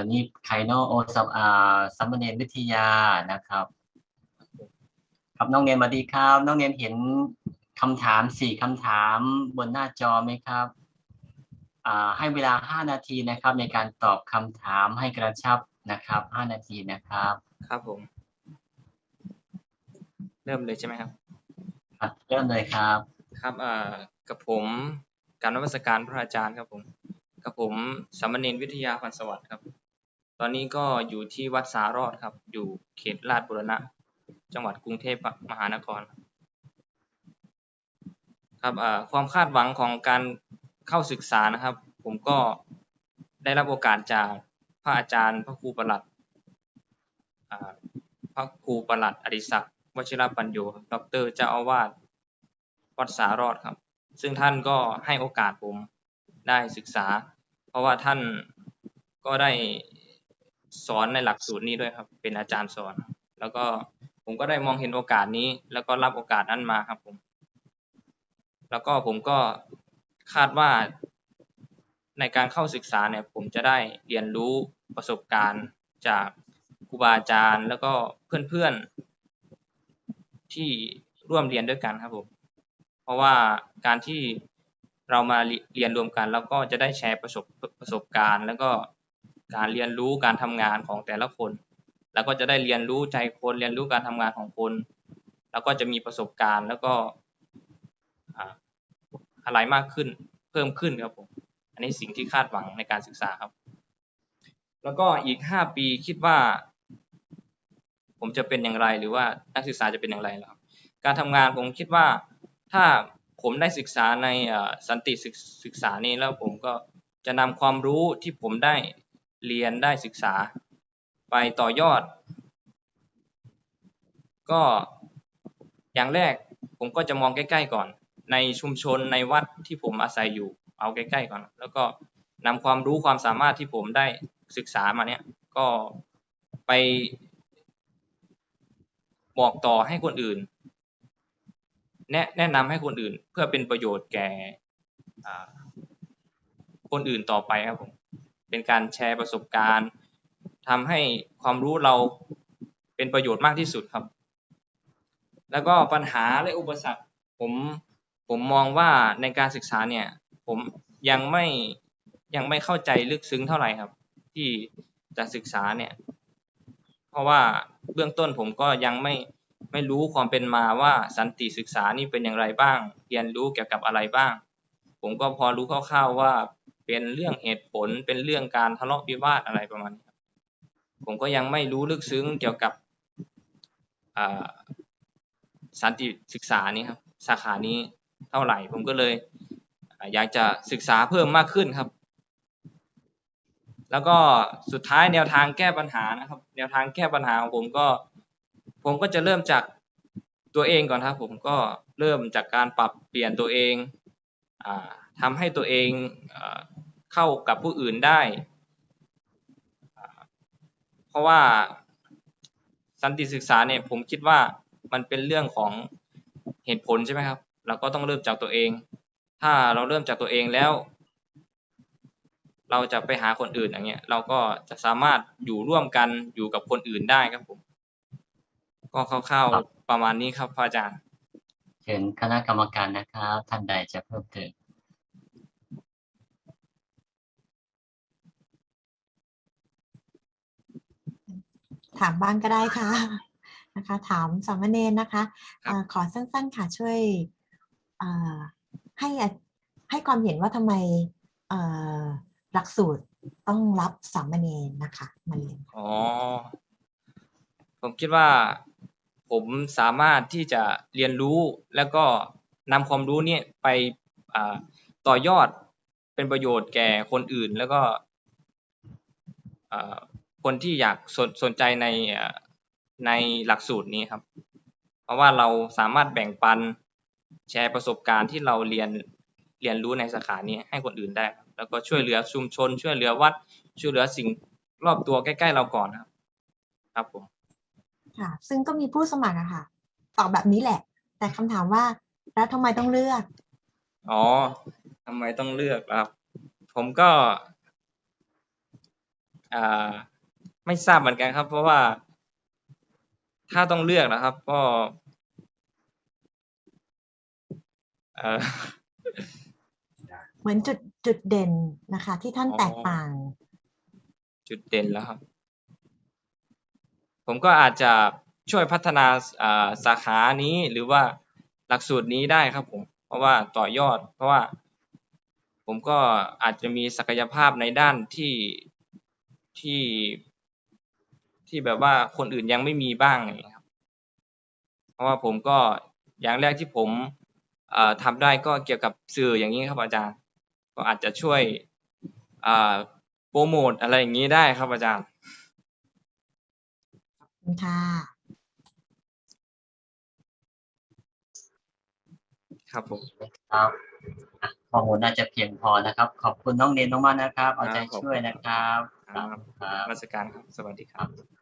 ตอนนี้ไคโนโอซัมอ่าซัมเมอร์เนนวิทยานะครับ ครับน้องเนมสวัสดีครับ น้องเนมเห็นคำถามสี่คำถามบนหน้าจอไหมครับอ่าให้เวลาห้านาทีนะครับ ในการตอบคำถามให้กระชับนะครับห้านาทีนะครับ ครับผม เริ่มเลยใช่ไหมครับครับเริ่มเลยครับ ครับอ่ากับผมการนวัตการพระอาจารย์ครับผม กับผมสามเณรวิทยาพันธ์สวัสดิ์ครับ ตอนนี้ก็อยู่ที่วัดสารอดครับ อยู่เขตลาดบุรณะ จังหวัดกรุงเทพมหานคร ครับความคาดหวังของการเข้าศึกษานะครับ ผมก็ได้รับโอกาสจากพระอาจารย์ พระครูประหลัดพระครูประหลัดอดิศักดิ์วชิรปัญโยดรเจ้าอาวาสวัดสารอดครับ ซึ่งท่านก็ให้โอกาสผมได้ศึกษา เพราะว่าท่านก็ได้ สอนในหลักสูตรนี้ด้วยครับ เป็นอาจารย์สอน แล้วก็ผมก็ได้มองเห็นโอกาสนี้ แล้วก็รับโอกาสนั้นมาครับผม แล้วก็ผมก็คาดว่าในการเข้าศึกษาเนี่ย ผมจะได้เรียนรู้ประสบการณ์จากครูบาอาจารย์ แล้วก็เพื่อนๆที่ร่วมเรียนด้วยกันครับผม เพราะว่าการที่เรามาเรียนรวมกัน แล้วก็จะได้แชร์ประสบประสบการณ์ แล้วก็ การเรียนรู้การทำงานของแต่ละคน แล้วก็จะได้เรียนรู้ใจคนเรียนรู้การทำงานของคน แล้วก็จะมีประสบการณ์แล้วก็อะไรมากขึ้นเพิ่มขึ้นครับผมอันนี้สิ่งที่คาดหวังในการศึกษาครับ แล้วก็อีกห้าปีคิดว่า ผมจะเป็นอย่างไรหรือว่านักศึกษาจะเป็นอย่างไรครับ การทำงานผมคิดว่าถ้าผมได้ศึกษาในสันติศึกษานี้แล้วผมก็จะนำความรู้ที่ผมได้ เรียนได้ศึกษา ไปต่อยอด ก็อย่างแรกผมก็จะมองใกล้ ๆ ก่อน ในชุมชนในวัดที่ผมอาศัยอยู่ เอาใกล้ๆก่อน แล้วก็นำความรู้ความสามารถที่ผมได้ศึกษามาเนี่ย ก็ไปบอกต่อให้คนอื่น แนะแนะนำให้คนอื่นเพื่อเป็นประโยชน์แก่คนอื่นต่อไปครับผม เป็นการแชร์ประสบการณ์ทำให้ความรู้เราเป็นประโยชน์มากที่สุดครับ แล้วก็ปัญหาและอุปสรรคผมผมมองว่าในการศึกษาเนี่ย ผมยังไม่ยังไม่เข้าใจลึกซึ้งเท่าไหร่ครับ ที่จะศึกษาเนี่ย เพราะว่าเบื้องต้นผมก็ยังไม่ไม่รู้ความเป็นมาว่าสันติศึกษานี่เป็นอย่างไรบ้าง เรียนรู้เกี่ยวกับอะไรบ้าง ผมก็พอรู้คร่าวๆว่า เป็นเรื่องเหตุผล เป็นเรื่องการทะเลาะวิวาทอะไรประมาณนี้ผมก็ยังไม่รู้ลึกซึ้งเกี่ยวกับสันติศึกษานี้ครับสาขานี้เท่าไหร่ ผมก็เลย อยากจะศึกษาเพิ่มมากขึ้นครับ แล้วก็สุดท้ายแนวทางแก้ปัญหานะครับ แนวทางแก้ปัญหาของผมก็ ผมก็จะเริ่มจากตัวเองก่อนครับ ผมก็เริ่มจากการปรับเปลี่ยนตัวเอง ทำให้ตัวเองเข้ากับผู้อื่นได้ เพราะว่าสันติศึกษาเนี่ยผมคิดว่ามันเป็นเรื่องของเหตุผลใช่ไหมครับ เราก็ต้องเริ่มจากตัวเอง ถ้าเราเริ่มจากตัวเองแล้ว เราจะไปหาคนอื่นอย่างเงี้ย เราก็จะสามารถอยู่ร่วมกันอยู่กับคนอื่นได้ครับผม ก็คร่าวๆประมาณนี้ครับพระอาจารย์ เชิญคณะกรรมการนะครับ ท่านใดจะเพิ่มเติมถามบ้างก็ได้ค่ะนะคะ ถามสามเณรนะคะขอสั้นๆค่ะช่วยให้ให้ความเห็นว่าทำไมหลักสูตรต้องรับสามเณรนะคะมาเรียนอ๋อผมคิดว่า ผมสามารถที่จะเรียนรู้แล้วก็นำความรู้นี้ไปต่อยอดเป็นประโยชน์แก่คนอื่น แล้วก็คนที่อยากสนสนใจในในหลักสูตรนี้ครับ เพราะว่าเราสามารถแบ่งปันแชร์ประสบการณ์ที่เราเรียนเรียนรู้ในสาขานี้ให้คนอื่นได้ แล้วก็ช่วยเหลือชุมชน ช่วยเหลือวัด ช่วยเหลือสิ่งรอบตัวใกล้ ๆ เราก่อนครับ ครับผม ค่ะ ซึ่งก็มีผู้สมัครอะค่ะ ตอบแบบนี้แหละ แต่คำถามว่า แล้วทำไมต้องเลือก อ๋อทำไมต้องเลือกครับ ผมก็อ่าไม่ทราบเหมือนกันครับ เพราะว่า ถ้าต้องเลือกนะครับ ก็เออเหมือนจุดจุดเด่นนะคะ ที่ท่านอ๋อ แตกต่าง จุดเด่นแล้วครับ ผมก็อาจจะช่วยพัฒนาสาขานี้หรือว่าหลักสูตรนี้ได้ครับผมเพราะว่าต่อยอด เพราะว่า ผมก็อาจจะมีศักยภาพในด้านที่ที่ที่แบบว่าคนอื่นยังไม่มีบ้างอย่างนี้ครับ เพราะว่าผมก็อย่างแรกที่ผมทำได้ก็เกี่ยวกับสื่ออย่างนี้ครับอาจารย์ ก็อาจจะช่วยโปรโมทอะไรอย่างนี้ได้ครับอาจารย์ คุณค่ะครับผมครับอะข้อมูลน่าจะเพียงพอนะครับ ขอบคุณน้องเนนมากๆนะครับ เอาใจครับขอบคุณช่วยนะครับ ครับครับ ราชการครับ สวัสดีครับ